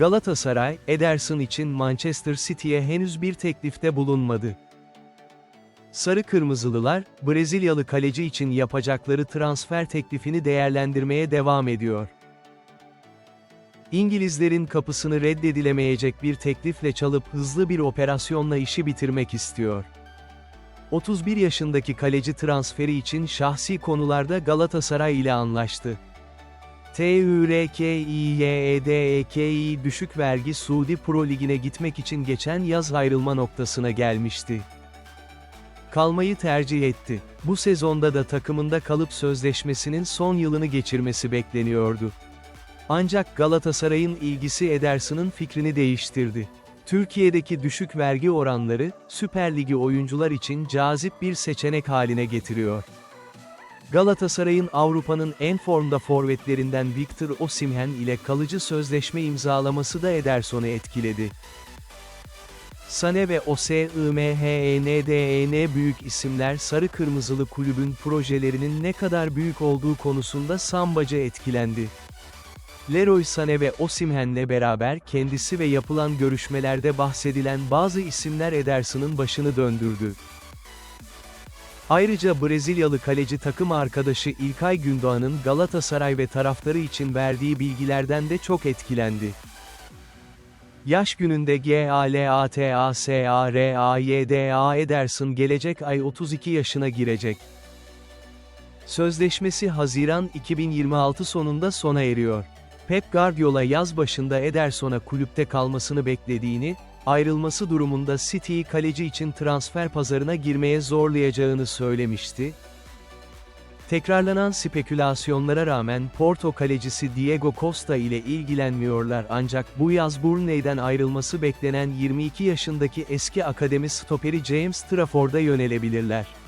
Galatasaray, Ederson için Manchester City'ye henüz bir teklifte bulunmadı. Sarı Kırmızılılar, Brezilyalı kaleci için yapacakları transfer teklifini değerlendirmeye devam ediyor. İngilizlerin kapısını reddedilemeyecek bir teklifle çalıp hızlı bir operasyonla işi bitirmek istiyor. 31 yaşındaki kaleci transferi için şahsi konularda Galatasaray ile anlaştı. TÜRKİYEDEKİ E düşük vergi Suudi Pro Ligi'ne gitmek için geçen yaz ayrılma noktasına gelmişti. Kalmayı tercih etti. Bu sezonda da takımında kalıp sözleşmesinin son yılını geçirmesi bekleniyordu. Ancak Galatasaray'ın ilgisi Ederson'ın fikrini değiştirdi. Türkiye'deki düşük vergi oranları, Süper Ligi oyuncular için cazip bir seçenek haline getiriyor. Galatasaray'ın Avrupa'nın en formda forvetlerinden Victor Osimhen ile kalıcı sözleşme imzalaması da Ederson'u etkiledi. Sane ve OSIMHENDEN E büyük isimler Sarı Kırmızılı kulübün projelerinin ne kadar büyük olduğu konusunda Sambacı etkilendi. Leroy Sané ve Osimhen'le beraber kendisi ve yapılan görüşmelerde bahsedilen bazı isimler Ederson'ın başını döndürdü. Ayrıca Brezilyalı kaleci takım arkadaşı İlkay Gündoğan'ın Galatasaray ve taraftarı için verdiği bilgilerden de çok etkilendi. Yaş gününde GALATASARAYDA Ederson gelecek ay 32 yaşına girecek. Sözleşmesi Haziran 2026 sonunda sona eriyor. Pep Guardiola yaz başında Ederson'a kulüpte kalmasını beklediğini, ayrılması durumunda City'yi kaleci için transfer pazarına girmeye zorlayacağını söylemişti. Tekrarlanan spekülasyonlara rağmen Porto kalecisi Diego Costa ile ilgilenmiyorlar ancak bu yaz Burnley'den ayrılması beklenen 22 yaşındaki eski akademi stoperi James Trafford'a yönelebilirler.